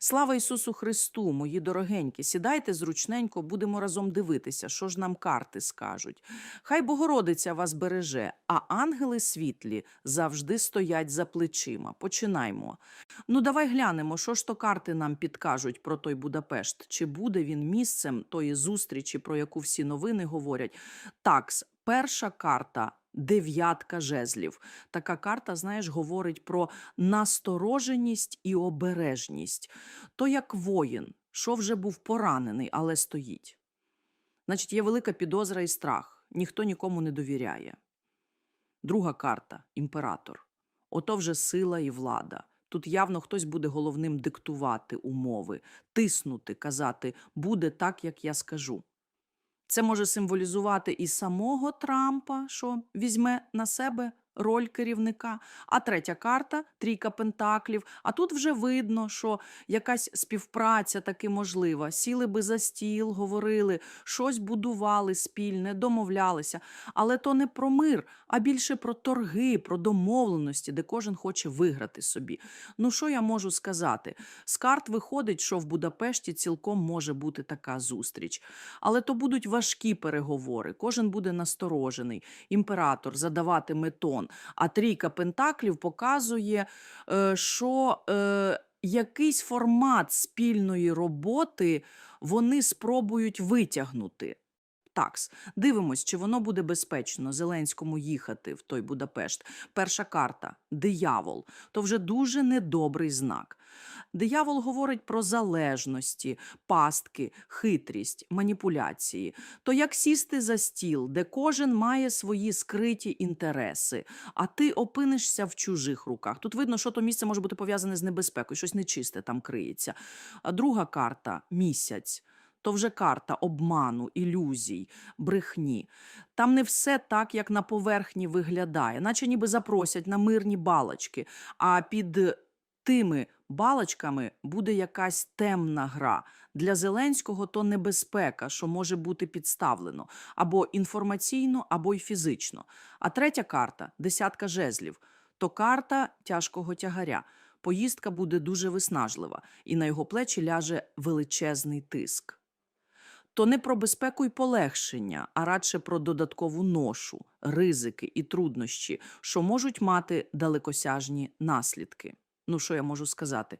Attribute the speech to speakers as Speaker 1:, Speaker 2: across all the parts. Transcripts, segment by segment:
Speaker 1: Слава Ісусу Христу, мої дорогенькі, сідайте зручненько, будемо разом дивитися, що ж нам карти скажуть. Хай Богородиця вас береже, а ангели світлі завжди стоять за плечима. Починаймо. Ну, давай глянемо, що ж то карти нам підкажуть про той Будапешт. Чи буде він місцем тої зустрічі, про яку всі новини говорять? Такс, перша карта. Дев'ятка жезлів. Така карта, знаєш, говорить про настороженість і обережність. То як воїн, що вже був поранений, але стоїть. Значить, є велика підозра і страх. Ніхто нікому не довіряє. Друга карта імператор. Ото вже сила і влада. Тут явно хтось буде головним диктувати умови, тиснути, казати буде так, як я скажу. Це може символізувати і самого Трампа, що візьме на себе роль керівника. А третя карта трійка пентаклів. А тут вже видно, що якась співпраця таки можлива. Сіли би за стіл, говорили, щось будували спільне, домовлялися. Але то не про мир, а більше про торги, про домовленості, де кожен хоче виграти собі. Ну що я можу сказати? З карт виходить, що в Будапешті цілком може бути така зустріч. Але то будуть важкі переговори, кожен буде насторожений. Імператор задаватиме тон. А трійка пентаклів показує, е, що е, якийсь формат спільної роботи вони спробують витягнути. Такс, дивимось, чи воно буде безпечно Зеленському їхати в той Будапешт. Перша карта диявол. То вже дуже недобрий знак. Диявол говорить про залежності, пастки, хитрість, маніпуляції. То як сісти за стіл, де кожен має свої скриті інтереси, а ти опинишся в чужих руках. Тут видно, що то місце може бути пов'язане з небезпекою, щось нечисте там криється. А друга карта місяць. То вже карта обману, ілюзій, брехні. Там не все так, як на поверхні виглядає, наче ніби запросять на мирні балочки, а під тими балочками буде якась темна гра. Для Зеленського то небезпека, що може бути підставлено або інформаційно, або й фізично. А третя карта десятка жезлів, то карта тяжкого тягаря. Поїздка буде дуже виснажлива, і на його плечі ляже величезний тиск. То не про безпеку і полегшення, а радше про додаткову ношу, ризики і труднощі, що можуть мати далекосяжні наслідки. Ну, що я можу сказати?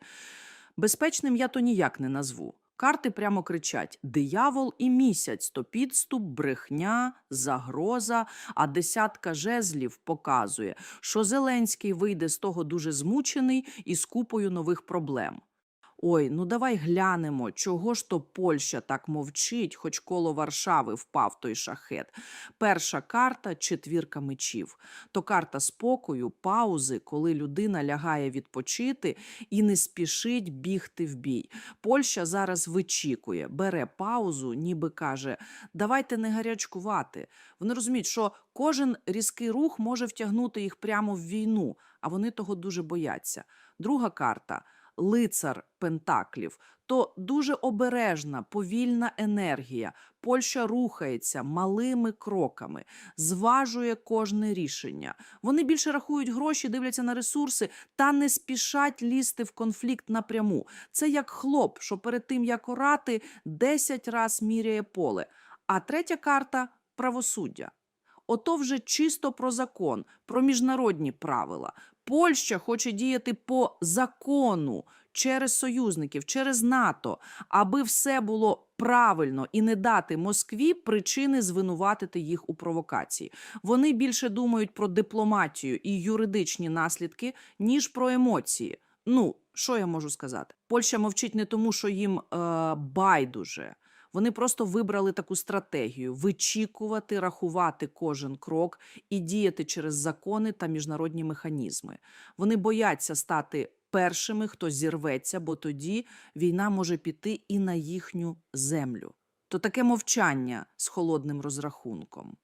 Speaker 1: Безпечним я то ніяк не назву. Карти прямо кричать: диявол і місяць, то підступ, брехня, загроза. А десятка жезлів показує, що Зеленський вийде з того дуже змучений і з купою нових проблем. Ой, ну давай глянемо, чого ж то Польща так мовчить, хоч коло Варшави впав той шахет. Перша карта четвірка мечів. То карта спокою, паузи, коли людина лягає відпочити і не спішить бігти в бій. Польща зараз вичікує, бере паузу, ніби каже: давайте не гарячкувати. Вони розуміють, що кожен різкий рух може втягнути їх прямо в війну, а вони того дуже бояться. Друга карта лицар Пентаклів, то дуже обережна, повільна енергія. Польща рухається малими кроками, зважує кожне рішення. Вони більше рахують гроші, дивляться на ресурси та не спішать лізти в конфлікт напряму. Це як хлоп, що перед тим як орати, 10 раз міряє поле. А третя карта правосуддя. Ото вже чисто про закон, про міжнародні правила. Польща хоче діяти по закону через союзників, через НАТО, аби все було правильно і не дати Москві причини звинуватити їх у провокації. Вони більше думають про дипломатію і юридичні наслідки, ніж про емоції. Ну, що я можу сказати? Польща мовчить не тому, що їм е, байдуже. Вони просто вибрали таку стратегію вичікувати, рахувати кожен крок і діяти через закони та міжнародні механізми. Вони бояться стати першими, хто зірветься, бо тоді війна може піти і на їхню землю. То таке мовчання з холодним розрахунком.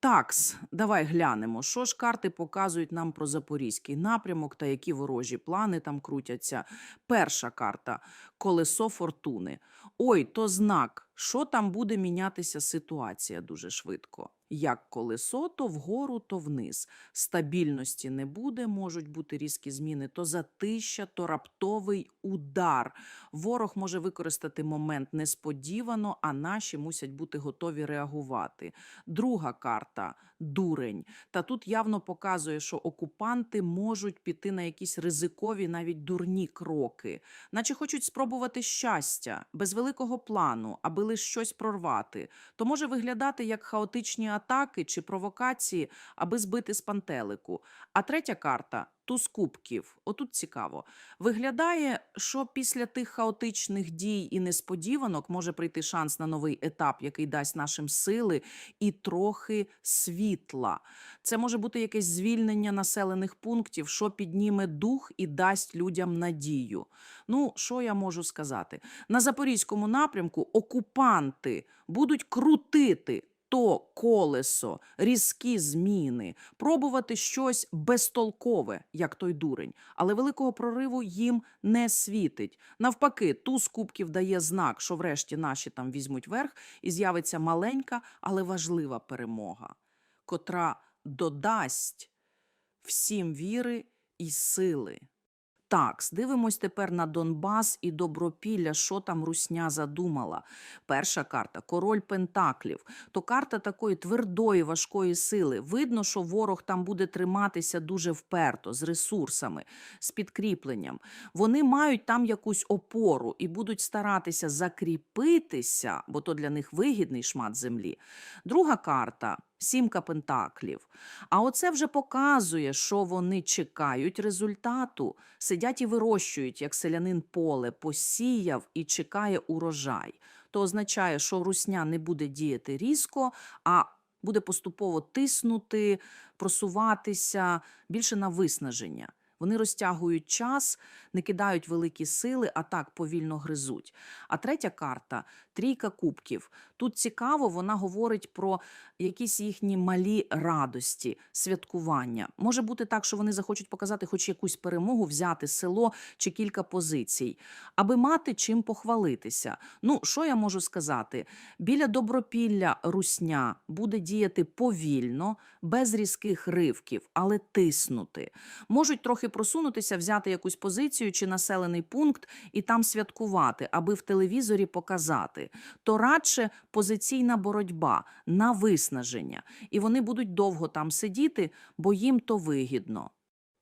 Speaker 1: Такс, давай глянемо, що ж карти показують нам про запорізький напрямок та які ворожі плани там крутяться. Перша карта колесо фортуни. Ой, то знак, що там буде мінятися ситуація дуже швидко. Як колесо, то вгору, то вниз. Стабільності не буде, можуть бути різкі зміни, то затища, то раптовий удар. Ворог може використати момент несподівано, а наші мусять бути готові реагувати. Друга карта дурень. Та тут явно показує, що окупанти можуть піти на якісь ризикові, навіть дурні кроки, наче хочуть спробувати щастя без великого плану, аби лише щось прорвати. То може виглядати як хаотичні атаки чи провокації, аби збити з пантелику. А третя карта туз кубків. Отут цікаво. Виглядає, що після тих хаотичних дій і несподіванок може прийти шанс на новий етап, який дасть нашим сили і трохи світла. Це може бути якесь звільнення населених пунктів, що підніме дух і дасть людям надію. Ну, що я можу сказати? На запорізькому напрямку окупанти будуть крутити. То колесо, різкі зміни, пробувати щось безтолкове, як той дурень, але великого прориву їм не світить. Навпаки, туз кубків дає знак, що врешті наші там візьмуть верх, і з'явиться маленька, але важлива перемога, котра додасть всім віри і сили. Так, дивимось тепер на Донбас і Добропілля, що там Русня задумала. Перша карта король Пентаклів. То карта такої твердої, важкої сили. Видно, що ворог там буде триматися дуже вперто, з ресурсами, з підкріпленням. Вони мають там якусь опору і будуть старатися закріпитися, бо то для них вигідний шмат землі. Друга карта сімка пентаклів. А оце вже показує, що вони чекають результату, сидять і вирощують, як селянин поле, посіяв і чекає урожай. То означає, що русня не буде діяти різко, а буде поступово тиснути, просуватися більше на виснаження. Вони розтягують час, не кидають великі сили, а так повільно гризуть. А третя карта трійка кубків. Тут цікаво, вона говорить про якісь їхні малі радості, святкування. Може бути так, що вони захочуть показати хоч якусь перемогу, взяти село чи кілька позицій, аби мати чим похвалитися. Ну, що я можу сказати? Біля добропілля русня буде діяти повільно, без різких ривків, але тиснути. Можуть трохи просунутися, взяти якусь позицію чи населений пункт і там святкувати, аби в телевізорі показати. То радше позиційна боротьба на виснаження, і вони будуть довго там сидіти, бо їм то вигідно.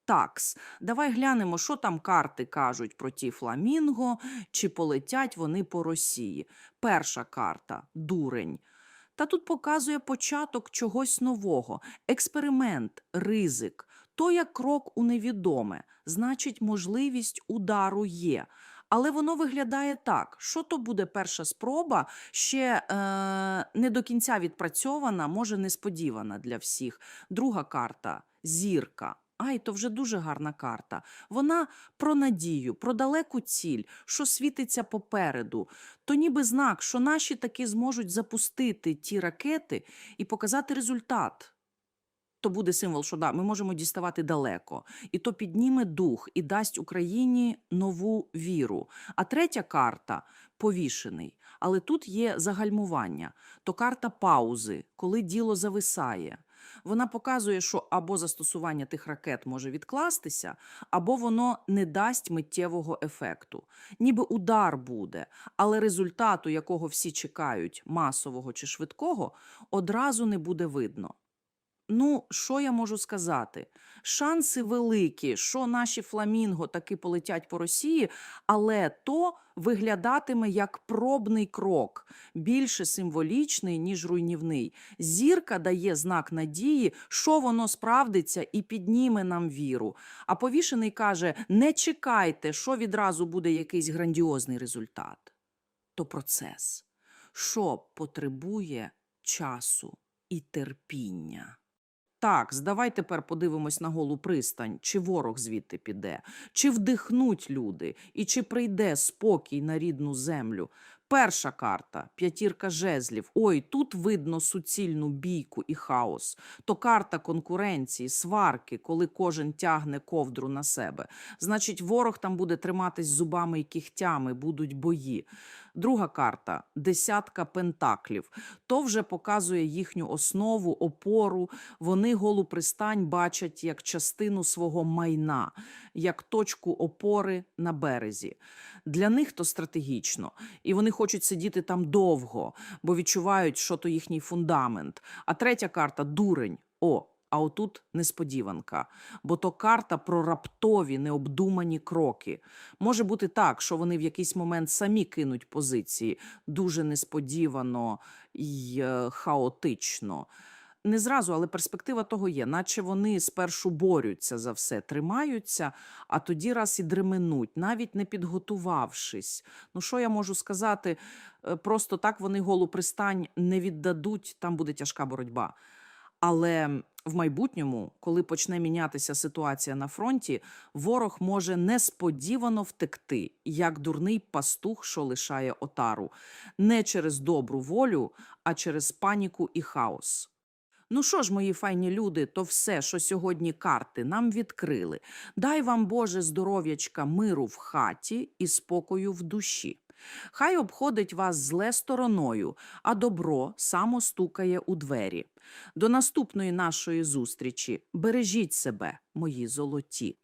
Speaker 1: Такс, давай глянемо, що там карти кажуть про ті фламінго, чи полетять вони по Росії. Перша карта дурень. Та тут показує початок чогось нового, експеримент, ризик. То як крок у невідоме, значить, можливість удару є. Але воно виглядає так, що то буде перша спроба, ще е, не до кінця відпрацьована, може несподівана для всіх. Друга карта зірка. Ай, то вже дуже гарна карта. Вона про надію, про далеку ціль, що світиться попереду. То ніби знак, що наші таки зможуть запустити ті ракети і показати результат. То буде символ, що да, ми можемо діставати далеко, і то підніме дух і дасть Україні нову віру. А третя карта повішений. Але тут є загальмування, то карта паузи, коли діло зависає. Вона показує, що або застосування тих ракет може відкластися, або воно не дасть миттєвого ефекту. Ніби удар буде, але результату, якого всі чекають, масового чи швидкого, одразу не буде видно. Ну, що я можу сказати? Шанси великі, що наші фламінго таки полетять по Росії, але то виглядатиме як пробний крок, більше символічний, ніж руйнівний. Зірка дає знак надії, що воно справдиться і підніме нам віру. А повішений каже: не чекайте, що відразу буде якийсь грандіозний результат. То процес, що потребує часу і терпіння. Так, здавай тепер подивимось на голу пристань, чи ворог звідти піде, чи вдихнуть люди, і чи прийде спокій на рідну землю. Перша карта п'ятірка жезлів. Ой, тут видно суцільну бійку і хаос. То карта конкуренції, сварки, коли кожен тягне ковдру на себе. Значить, ворог там буде триматись зубами і кігтями, будуть бої. Друга карта десятка пентаклів. То вже показує їхню основу, опору. Вони голу пристань бачать як частину свого майна, як точку опори на березі. Для них то стратегічно, і вони хочуть сидіти там довго, бо відчувають, що то їхній фундамент. А третя карта дурень. О, а отут несподіванка, бо то карта про раптові необдумані кроки. Може бути так, що вони в якийсь момент самі кинуть позиції дуже несподівано і е, хаотично. Не зразу, але перспектива того є, наче вони спершу борються за все, тримаються, а тоді раз і дременуть, навіть не підготувавшись. Ну що я можу сказати? Е, Просто так вони голу пристань не віддадуть, там буде тяжка боротьба. Але в майбутньому, коли почне мінятися ситуація на фронті, ворог може несподівано втекти, як дурний пастух, що лишає отару, не через добру волю, а через паніку і хаос. Ну що ж, мої файні люди, то все, що сьогодні карти нам відкрили. Дай вам, Боже, здоров'ячка, миру в хаті і спокою в душі. Хай обходить вас зле стороною, а добро само стукає у двері. До наступної нашої зустрічі. Бережіть себе, мої золоті.